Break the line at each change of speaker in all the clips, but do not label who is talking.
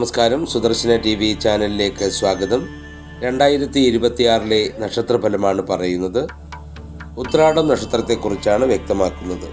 നമസ്കാരം. Sudarshana T V ചാനലിലേക്ക് സ്വാഗതം. രണ്ടായിരത്തി ഇരുപത്തിയാറിലെ നക്ഷത്രഫലമാണ് പറയുന്നത്. ഉത്രാടം നക്ഷത്രത്തെക്കുറിച്ചാണ് വ്യക്തമാക്കുന്നത്.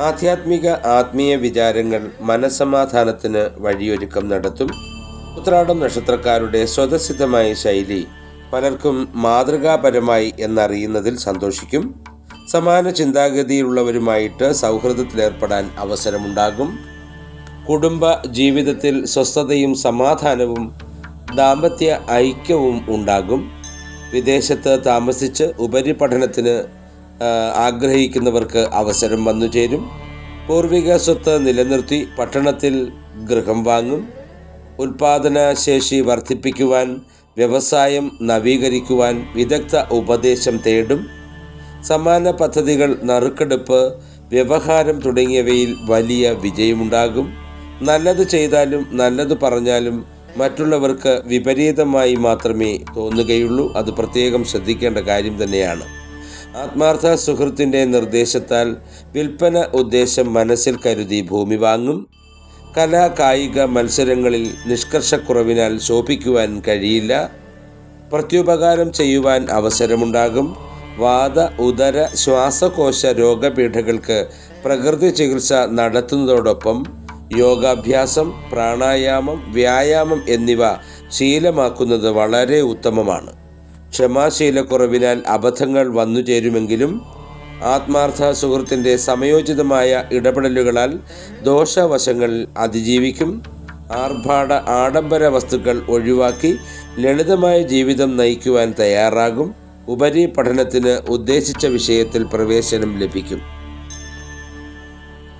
ആധ്യാത്മിക ആത്മീയ വിചാരങ്ങൾ മനസ്സമാധാനത്തിന് വഴിയൊരുക്കം നടത്തും. ഉത്രാടം നക്ഷത്രക്കാരുടെ സ്വതസിദ്ധമായ ശൈലി പലർക്കും മാതൃകാപരമായി എന്നറിയുന്നതിൽ സന്തോഷിക്കും. സമാന ചിന്താഗതിയുള്ളവരുമായിട്ട് സൗഹൃദത്തിലേർപ്പെടാൻ അവസരമുണ്ടാകും. കുടുംബ ജീവിതത്തിൽ സ്വസ്ഥതയും സമാധാനവും ദാമ്പത്യ ഐക്യവും ഉണ്ടാകും. വിദേശത്ത് താമസിച്ച് ഉപരിപഠനത്തിന് ആഗ്രഹിക്കുന്നവർക്ക് അവസരം വന്നു ചേരും. പൂർവിക സ്വത്ത് നിലനിർത്തി പട്ടണത്തിൽ ഗൃഹം വാങ്ങും. ഉൽപാദന ശേഷി വർദ്ധിപ്പിക്കുവാൻ വ്യവസായം നവീകരിക്കുവാൻ വിദഗ്ധ ഉപദേശം തേടും. സമാന പദ്ധതികൾ നറുക്കെടുപ്പ് വ്യവഹാരം തുടങ്ങിയവയിൽ വലിയ വിജയമുണ്ടാകും. നല്ലത് ചെയ്താലും നല്ലത് പറഞ്ഞാലും മറ്റുള്ളവർക്ക് വിപരീതമായി മാത്രമേ തോന്നുകയുള്ളൂ. അത് പ്രത്യേകം ശ്രദ്ധിക്കേണ്ട കാര്യം തന്നെയാണ്. ആത്മാർത്ഥ സുഹൃത്തിന്റെ നിർദ്ദേശത്താൽ വിൽപ്പന ഉദ്ദേശം മനസ്സിൽ കരുതി ഭൂമി വാങ്ങും. കലാ കായിക മത്സരങ്ങളിൽ നിഷ്കർഷക്കുറവിനാൽ ശോഭിക്കുവാൻ കഴിയില്ല. പ്രത്യുപകാരം ചെയ്യുവാൻ അവസരമുണ്ടാകും. വാദ ഉദര ശ്വാസകോശ രോഗപീഠകൾക്ക് പ്രകൃതി ചികിത്സ നടത്തുന്നതോടൊപ്പം യോഗാഭ്യാസം പ്രാണായാമം വ്യായാമം എന്നിവ ശീലമാക്കുന്നത് വളരെ ഉത്തമമാണ്. ക്ഷമാശീലക്കുറവിനാൽ അബദ്ധങ്ങൾ വന്നു ചേരുമെങ്കിലും ആത്മാർത്ഥ സുഹൃത്തിന്റെ സമയോചിതമായ ഇടപെടലുകളാൽ ദോഷവശങ്ങൾ അതിജീവിക്കും. ആർഭാട ആഡംബര വസ്തുക്കൾ ഒഴിവാക്കി ലളിതമായ ജീവിതം നയിക്കുവാൻ തയ്യാറാകും. ഉപരി പഠനത്തിന് ഉദ്ദേശിച്ച വിഷയത്തിൽ പ്രവേശനം ലഭിക്കും.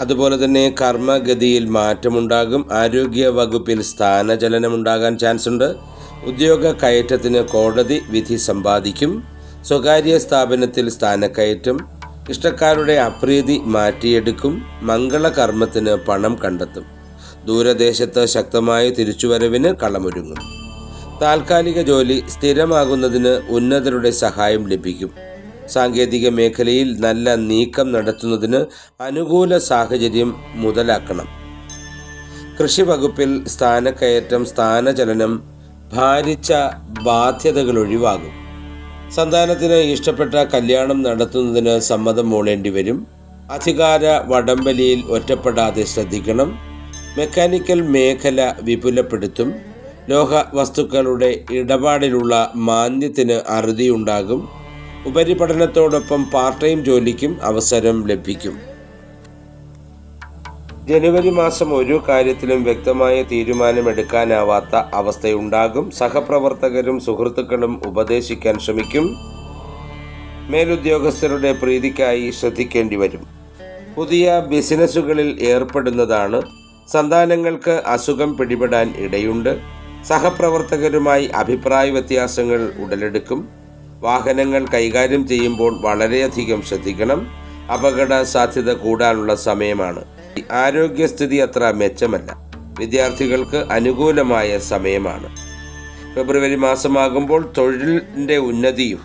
അതുപോലെ തന്നെ കർമ്മഗതിയിൽ മാറ്റമുണ്ടാകും. ആരോഗ്യ വകുപ്പിൽ സ്ഥാനചലനമുണ്ടാകാൻ ചാൻസ് ഉണ്ട് ഉദ്യോഗ കയറ്റത്തിന് കോടതി വിധി സമ്പാദിക്കും. സ്വകാര്യ സ്ഥാപനത്തിൽ സ്ഥാനക്കയറ്റം. ഇഷ്ടക്കാരുടെ അപ്രീതി മാറ്റിയെടുക്കും. മംഗളകർമ്മത്തിന് പണം കണ്ടെത്തും. ദൂരദേശത്ത് ശക്തമായ തിരിച്ചുവരവിന് കളമൊരുങ്ങും. താൽക്കാലിക ജോലി സ്ഥിരമാകുന്നതിന് ഉന്നതരുടെ സഹായം ലഭിക്കും. സാങ്കേതിക മേഖലയിൽ നല്ല നീക്കം നടത്തുന്നതിന് അനുകൂല സാഹചര്യം മുതലാക്കണം. കൃഷി വകുപ്പിൽ സ്ഥാനക്കയറ്റം സ്ഥാനചലനം ഭാരിച്ച ബാധ്യതകൾ ഒഴിവാകും. സന്താനത്തിന് ഇഷ്ടപ്പെട്ട കല്യാണം നടത്തുന്നതിന് സമ്മതം മൂളേണ്ടി വരും. അധികാര വടംവലിയിൽ ഒറ്റപ്പെടാതെ ശ്രദ്ധിക്കണം. മെക്കാനിക്കൽ മേഖല വിപുലപ്പെടുത്തും. ലോഹ വസ്തുക്കളുടെ ഇടപാടിലുള്ള മാന്യത്തിന് അറുതിയുണ്ടാകും. ഉപരിപഠനത്തോടൊപ്പം പാർട്ട് ടൈം ജോലിക്കും അവസരം ലഭിക്കും. ജനുവരി മാസം ഒരു കാര്യത്തിലും വ്യക്തമായ തീരുമാനമെടുക്കാനാവാത്ത അവസ്ഥയുണ്ടാകും. സഹപ്രവർത്തകരും സുഹൃത്തുക്കളും ഉപദേശിക്കാൻ ശ്രമിക്കും. മേലുദ്യോഗസ്ഥരുടെ പ്രീതിക്കായി ശ്രദ്ധിക്കേണ്ടി വരും. പുതിയ ബിസിനസ്സുകളിൽ ഏർപ്പെടുന്നതാണ്. സന്താനങ്ങൾക്ക് അസുഖം പിടിപെടാൻ ഇടയുണ്ട്. സഹപ്രവർത്തകരുമായി അഭിപ്രായ വ്യത്യാസങ്ങൾ ഉടലെടുക്കും. വാഹനങ്ങൾ കൈകാര്യം ചെയ്യുമ്പോൾ വളരെയധികം ശ്രദ്ധിക്കണം. അപകട സാധ്യത കൂടാനുള്ള സമയമാണ്. ആരോഗ്യസ്ഥിതി അത്ര മെച്ചമല്ല. വിദ്യാർത്ഥികൾക്ക് അനുകൂലമായ സമയമാണ്. ഫെബ്രുവരി മാസമാകുമ്പോൾ തൊഴിലിന്റെ ഉന്നതിയും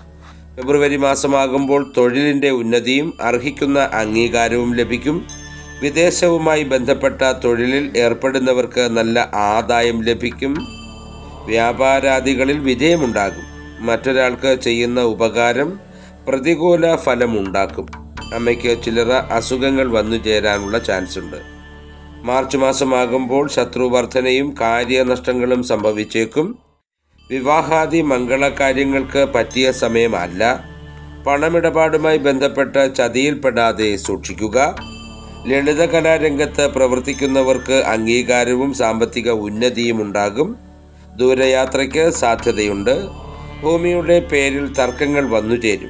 ഫെബ്രുവരി മാസമാകുമ്പോൾ തൊഴിലിന്റെ ഉന്നതിയും അർഹിക്കുന്ന അംഗീകാരവും ലഭിക്കും. വിദേശവുമായി ബന്ധപ്പെട്ട തൊഴിലിൽ ഏർപ്പെടുന്നവർക്ക് നല്ല ആദായം ലഭിക്കും. വ്യാപാരാദികളിൽ വിജയമുണ്ടാകും. മറ്റൊരാൾക്ക് ചെയ്യുന്ന ഉപകാരം പ്രതികൂല ഫലമുണ്ടാക്കും. അമ്മയ്ക്ക് ചിലറ അസുഖങ്ങൾ വന്നു ചേരാനുള്ള ചാൻസ് ഉണ്ട്. മാർച്ച് മാസമാകുമ്പോൾ ശത്രുവർദ്ധനയും കാര്യനഷ്ടങ്ങളും സംഭവിച്ചേക്കും. വിവാഹാദി മംഗളകാര്യങ്ങൾക്ക് പറ്റിയ സമയമല്ല. പണമിടപാടുമായി ബന്ധപ്പെട്ട ചതിയിൽപ്പെടാതെ സൂക്ഷിക്കുക. ലളിതകലാരംഗത്ത് പ്രവർത്തിക്കുന്നവർക്ക് അംഗീകാരവും സാമ്പത്തിക ഉന്നതിയും ഉണ്ടാകും. ദൂരയാത്രയ്ക്ക് സാധ്യതയുണ്ട്. ഭൂമിയുടെ പേരിൽ തർക്കങ്ങൾ വന്നുചേരും.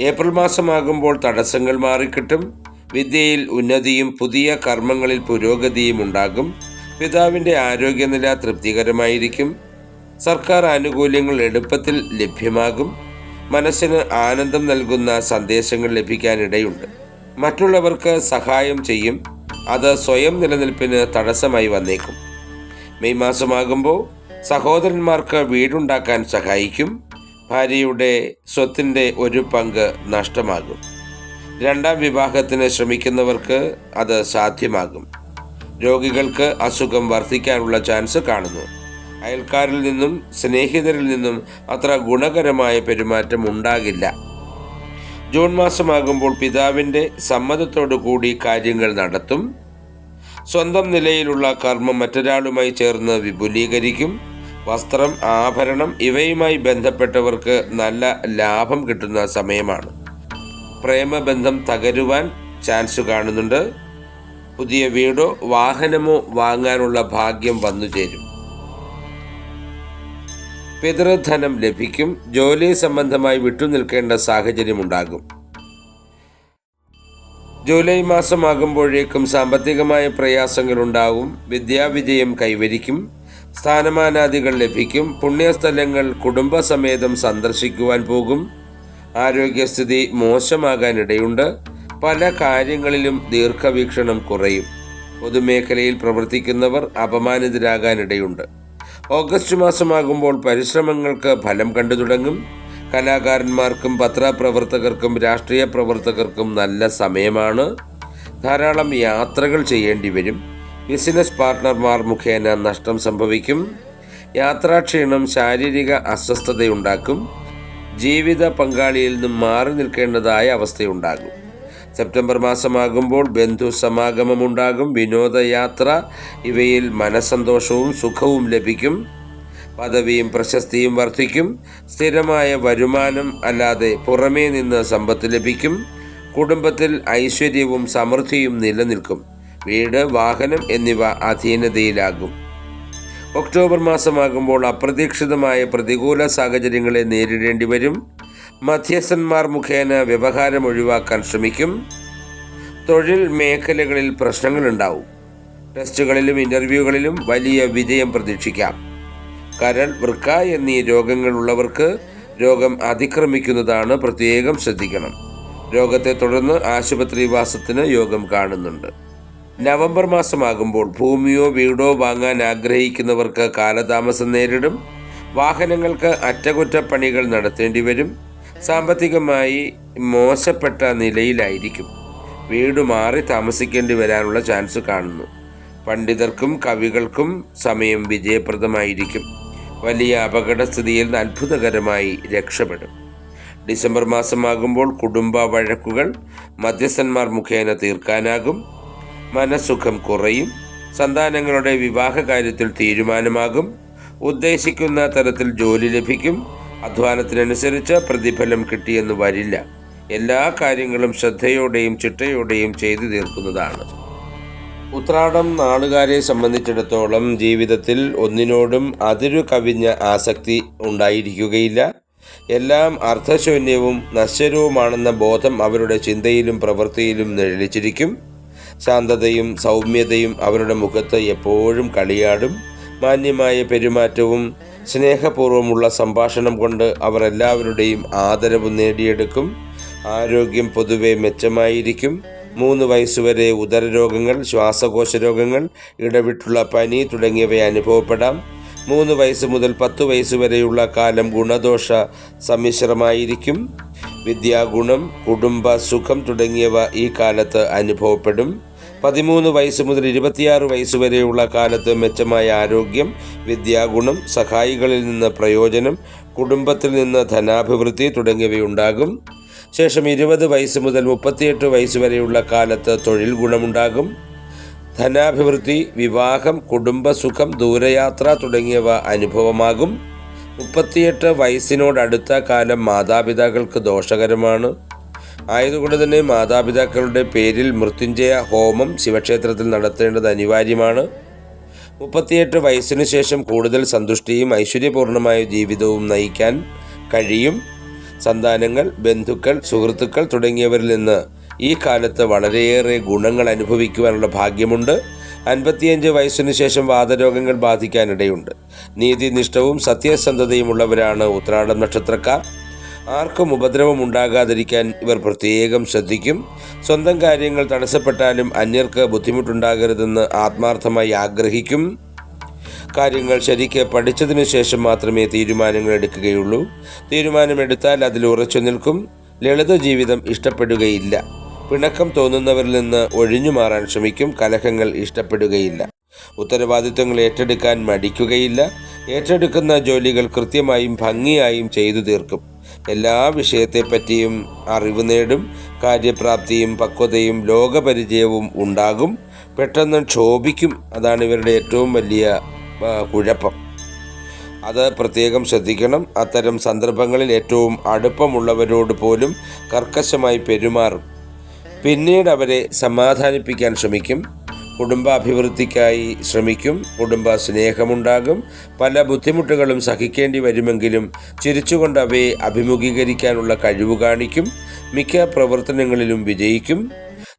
ഏപ്രിൽ മാസമാകുമ്പോൾ തടസ്സങ്ങൾ മാറിക്കിട്ടും. വിദ്യയിൽ ഉന്നതിയും പുതിയ കർമ്മങ്ങളിൽ പുരോഗതിയും ഉണ്ടാകും. പിതാവിന്റെ ആരോഗ്യനില തൃപ്തികരമായിരിക്കും. സർക്കാർ ആനുകൂല്യങ്ങൾ എളുപ്പത്തിൽ ലഭ്യമാകും. മനസ്സിന് ആനന്ദം നൽകുന്ന സന്ദേശങ്ങൾ ലഭിക്കാനിടയുണ്ട്. മറ്റുള്ളവർക്ക് സഹായം ചെയ്യും. അത് സ്വയം നിലനിൽപ്പിന് തടസ്സമായി വന്നേക്കും. മെയ് മാസമാകുമ്പോൾ സഹോദരന്മാർക്ക് വീടുണ്ടാക്കാൻ സഹായിക്കും. ഭാര്യയുടെ സ്വത്തിന്റെ ഒരു പങ്ക് നഷ്ടമാകും. രണ്ടാം വിവാഹത്തിന് ശ്രമിക്കുന്നവർക്ക് അത് സാധ്യമാകും. രോഗികൾക്ക് അസുഖം വർദ്ധിക്കാനുള്ള ചാൻസ് കാണുന്നു. അയൽക്കാരിൽ നിന്നും സ്നേഹിതരിൽ നിന്നും അത്ര ഗുണകരമായ പെരുമാറ്റം ഉണ്ടാകില്ല. ജൂൺ മാസമാകുമ്പോൾ പിതാവിന്റെ സമ്മതത്തോടു കൂടി കാര്യങ്ങൾ നടത്തും. സ്വന്തം നിലയിലുള്ള കർമ്മം മറ്റൊരാളുമായി ചേർന്ന് വിപുലീകരിക്കും. വസ്ത്രം ആഭരണം ഇവയുമായി ബന്ധപ്പെട്ടവർക്ക് നല്ല ലാഭം കിട്ടുന്ന സമയമാണ്. പ്രേമബന്ധം തകരുവാൻ ചാൻസ് കാണുന്നുണ്ട്. പുതിയ വീടോ വാഹനമോ വാങ്ങാനുള്ള ഭാഗ്യം വന്നു ചേരും. പിതൃധനം ലഭിക്കും. ജോലി സംബന്ധമായി വിട്ടുനിൽക്കേണ്ട സാഹചര്യമുണ്ടാകും ജൂലൈ മാസമാകുമ്പോഴേക്കും സാമ്പത്തികമായ പ്രയാസങ്ങളുണ്ടാവും. വിദ്യാവിജയം കൈവരിക്കും. സ്ഥാനമാനാദികൾ ലഭിക്കും. പുണ്യസ്ഥലങ്ങൾ കുടുംബസമേതം സന്ദർശിക്കുവാൻ പോകും. ആരോഗ്യസ്ഥിതി മോശമാകാനിടയുണ്ട്. പല കാര്യങ്ങളിലും ദീർഘവീക്ഷണം കുറയും. പൊതുമേഖലയിൽ പ്രവർത്തിക്കുന്നവർ അപമാനിതരാകാനിടയുണ്ട്. ഓഗസ്റ്റ് മാസമാകുമ്പോൾ പരിശ്രമങ്ങൾക്ക് ഫലം കണ്ടു തുടങ്ങും. കലാകാരന്മാർക്കും പത്രപ്രവർത്തകർക്കും രാഷ്ട്രീയ പ്രവർത്തകർക്കും നല്ല സമയമാണ്. ധാരാളം യാത്രകൾ ചെയ്യേണ്ടി വരും. ബിസിനസ് പാർട്ട്ണർമാർ മുഖേന നഷ്ടം സംഭവിക്കും. യാത്രാക്ഷീണം ശാരീരിക അസ്വസ്ഥതയുണ്ടാക്കും. ജീവിത പങ്കാളിയിൽ നിന്നും മാറി നിൽക്കേണ്ടതായ അവസ്ഥയുണ്ടാകും. സെപ്റ്റംബർ മാസമാകുമ്പോൾ ബന്ധു സമാഗമമുണ്ടാകും. വിനോദയാത്ര ഇവയിൽ മനസ്സന്തോഷവും സുഖവും ലഭിക്കും. പദവിയും പ്രശസ്തിയും വർദ്ധിക്കും. സ്ഥിരമായ വരുമാനം അല്ലാതെ പുറമേ നിന്ന് സമ്പത്ത് ലഭിക്കും. കുടുംബത്തിൽ ഐശ്വര്യവും സമൃദ്ധിയും നിലനിൽക്കും. വീട് വാഹനം എന്നിവ അധീനതയിലാകും. ഒക്ടോബർ മാസമാകുമ്പോൾ അപ്രതീക്ഷിതമായ പ്രതികൂല സാഹചര്യങ്ങളെ നേരിടേണ്ടി വരും. മധ്യസ്ഥന്മാർ മുഖേന വ്യവഹാരം ഒഴിവാക്കാൻ ശ്രമിക്കും. തൊഴിൽ മേഖലകളിൽ പ്രശ്നങ്ങളുണ്ടാവും. ടെസ്റ്റുകളിലും ഇന്റർവ്യൂകളിലും വലിയ വിജയം പ്രതീക്ഷിക്കാം. കരൾ വൃക്ക എന്നീ രോഗങ്ങളുള്ളവർക്ക് രോഗം അതിക്രമിക്കുന്നതാണ് പ്രത്യേകം ശ്രദ്ധിക്കണം. രോഗത്തെ തുടർന്ന് ആശുപത്രിവാസത്തിന് യോഗം കാണുന്നുണ്ട്. നവംബർ മാസമാകുമ്പോൾ ഭൂമിയോ വീടോ വാങ്ങാൻ ആഗ്രഹിക്കുന്നവർക്ക് കാലതാമസം നേരിടും. വാഹനങ്ങൾക്ക് അറ്റകുറ്റപ്പണികൾ നടത്തേണ്ടി വരും. സാമ്പത്തികമായി മോശപ്പെട്ട നിലയിലായിരിക്കും. വീട് മാറി താമസിക്കേണ്ടി വരാനുള്ള ചാൻസ് കാണുന്നു. പണ്ഡിതർക്കും കവികൾക്കും സമയം വിജയപ്രദമായിരിക്കും. വലിയ അപകടസ്ഥിതിയിൽ നിന്ന് അത്ഭുതകരമായി രക്ഷപ്പെടും. ഡിസംബർ മാസമാകുമ്പോൾ കുടുംബ വഴക്കുകൾ മധ്യസ്ഥന്മാർ മുഖേന തീർക്കാനാകും. മനസ്സുഖം കുറയും സന്താനങ്ങളുടെ വിവാഹ കാര്യത്തിൽ തീരുമാനമാകും ഉദ്ദേശിക്കുന്ന തരത്തിൽ ജോലി ലഭിക്കും അധ്വാനത്തിനനുസരിച്ച് പ്രതിഫലം കിട്ടിയെന്ന് വരില്ല. എല്ലാ കാര്യങ്ങളും ശ്രദ്ധയോടെയും ചിട്ടയോടെയും ചെയ്തു തീർക്കുന്നതാണ്. ഉത്രാടം നാളുകാരെ സംബന്ധിച്ചിടത്തോളം ജീവിതത്തിൽ ഒന്നിനോടും അതിരു കവിഞ്ഞ ആസക്തി ഉണ്ടായിരിക്കുകയില്ല. എല്ലാം അർത്ഥശൂന്യവും നശ്വരവുമാണെന്ന ബോധം അവരുടെ ചിന്തയിലും പ്രവൃത്തിയിലും നിഴലിച്ചിരിക്കും. ശാന്തതയും സൗമ്യതയും അവരുടെ മുഖത്ത് എപ്പോഴും കളിയാടും. മാന്യമായ പെരുമാറ്റവും സ്നേഹപൂർവമുള്ള സംഭാഷണം കൊണ്ട് അവർ എല്ലാവരുടെയും ആദരവ് നേടിയെടുക്കും. ആരോഗ്യം പൊതുവെ മെച്ചമായിരിക്കും. മൂന്ന് വയസ്സുവരെ ഉദരരോഗങ്ങൾ ശ്വാസകോശ രോഗങ്ങൾ ഇടവിട്ടുള്ള പനി തുടങ്ങിയവ അനുഭവപ്പെടാം. മൂന്ന് വയസ്സ് മുതൽ പത്ത് വയസ്സുവരെയുള്ള കാലം ഗുണദോഷ സമ്മിശ്രമായിരിക്കും. വിദ്യാഗുണം കുടുംബ സുഖം തുടങ്ങിയവ ഈ കാലത്ത് അനുഭവപ്പെടും. പതിമൂന്ന് വയസ്സ് മുതൽ ഇരുപത്തിയാറ് വയസ്സ് വരെയുള്ള കാലത്ത് മെച്ചമായ ആരോഗ്യം വിദ്യാഗുണം സഹായികളിൽ നിന്ന് പ്രയോജനം കുടുംബത്തിൽ നിന്ന് ധനാഭിവൃദ്ധി തുടങ്ങിയവയുണ്ടാകും. ശേഷം ഇരുപത് വയസ്സ് മുതൽ മുപ്പത്തിയെട്ട് വയസ്സ് വരെയുള്ള കാലത്ത് തൊഴിൽ ഗുണമുണ്ടാകും. ധനാഭിവൃദ്ധി വിവാഹം കുടുംബസുഖം ദൂരയാത്ര തുടങ്ങിയവ അനുഭവമാകും. മുപ്പത്തിയെട്ട് വയസ്സിനോടടുത്ത കാലം മാതാപിതാക്കൾക്ക് ദോഷകരമാണ്. ആയതുകൊണ്ട് തന്നെ മാതാപിതാക്കളുടെ പേരിൽ മൃത്യുഞ്ജയ ഹോമം ശിവക്ഷേത്രത്തിൽ നടത്തേണ്ടത് അനിവാര്യമാണ്. മുപ്പത്തിയെട്ട് വയസ്സിനു ശേഷം കൂടുതൽ സന്തുഷ്ടിയും ഐശ്വര്യപൂർണമായ ജീവിതവും നയിക്കാൻ കഴിയും. സന്താനങ്ങൾ ബന്ധുക്കൾ സുഹൃത്തുക്കൾ തുടങ്ങിയവരിൽ നിന്ന് ഈ കാലത്ത് വളരെയേറെ ഗുണങ്ങൾ അനുഭവിക്കുവാനുള്ള ഭാഗ്യമുണ്ട്. അൻപത്തിയഞ്ച് വയസ്സിനു ശേഷം വാതരോഗങ്ങൾ ബാധിക്കാനിടയുണ്ട്. നീതിനിഷ്ഠവും സത്യസന്ധതയുമുള്ളവരാണ് ഉത്രാടം നക്ഷത്രക്കാർ. ആർക്കും ഉപദ്രവം ഉണ്ടാകാതിരിക്കാൻ ഇവർ പ്രത്യേകം ശ്രദ്ധിക്കും. സ്വന്തം കാര്യങ്ങൾ തടസ്സപ്പെട്ടാലും അന്യർക്ക് ബുദ്ധിമുട്ടുണ്ടാകരുതെന്ന് ആത്മാർത്ഥമായി ആഗ്രഹിക്കും. കാര്യങ്ങൾ ശരിക്ക് പഠിച്ചതിനു ശേഷം മാത്രമേ തീരുമാനങ്ങൾ എടുക്കുകയുള്ളൂ. തീരുമാനമെടുത്താൽ അതിൽ ഉറച്ചു നിൽക്കും. ലളിത ജീവിതം ഇഷ്ടപ്പെടുകയില്ല. പിണക്കം തോന്നുന്നവരിൽ നിന്ന് ഒഴിഞ്ഞു മാറാൻ ശ്രമിക്കും. കലഹങ്ങൾ ഇഷ്ടപ്പെടുകയില്ല. ഉത്തരവാദിത്വങ്ങൾ ഏറ്റെടുക്കാൻ മടിക്കുകയില്ല. ഏറ്റെടുക്കുന്ന ജോലികൾ കൃത്യമായും ഭംഗിയായും ചെയ്തു തീർക്കും. എല്ലാ വിഷയത്തെപ്പറ്റിയും അറിവ് നേടും. കാര്യപ്രാപ്തിയും പക്വതയും ലോകപരിചയവും ഉണ്ടാകും. പെട്ടെന്ന് ക്ഷോഭിക്കും. അതാണ് ഇവരുടെ ഏറ്റവും വലിയ കുഴപ്പം. അത് പ്രത്യേകം ശ്രദ്ധിക്കണം. അത്തരം സന്ദർഭങ്ങളിൽ ഏറ്റവും അടുപ്പമുള്ളവരോട് പോലും കർക്കശമായി പെരുമാറും. പിന്നീട് അവരെ സമാധാനിപ്പിക്കാൻ ശ്രമിക്കും. കുടുംബാഭിവൃദ്ധിക്കായി ശ്രമിക്കും. കുടുംബ സ്നേഹമുണ്ടാകും പല ബുദ്ധിമുട്ടുകളും സഹിക്കേണ്ടി വരുമെങ്കിലും ചിരിച്ചുകൊണ്ട് അവയെ അഭിമുഖീകരിക്കാനുള്ള കഴിവ് കാണിക്കും. മിക്ക പ്രവർത്തനങ്ങളിലും വിജയിക്കും.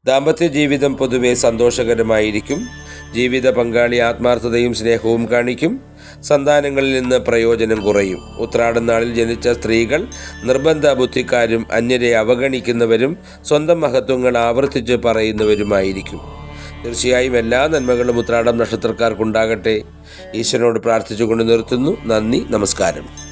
ദാമ്പത്യ ജീവിതം പൊതുവെ സന്തോഷകരമായിരിക്കും. ജീവിത പങ്കാളി ആത്മാർത്ഥതയും സ്നേഹവും കാണിക്കും. സന്താനങ്ങളിൽ നിന്ന് പ്രയോജനം കുറയും. ഉത്രാടം നാളിൽ ജനിച്ച സ്ത്രീകൾ നിർബന്ധ ബുദ്ധിക്കാരും അന്യരെ അവഗണിക്കുന്നവരും സ്വന്തം മഹത്വങ്ങൾ ആവർത്തിച്ച് പറയുന്നവരുമായിരിക്കും. തീർച്ചയായും എല്ലാ നന്മകളും ഉത്രാടം നക്ഷത്രക്കാർക്കുണ്ടാകട്ടെ. ഈശ്വരനോട് പ്രാർത്ഥിച്ചുകൊണ്ട് നിർത്തുന്നു. നന്ദി. നമസ്കാരം.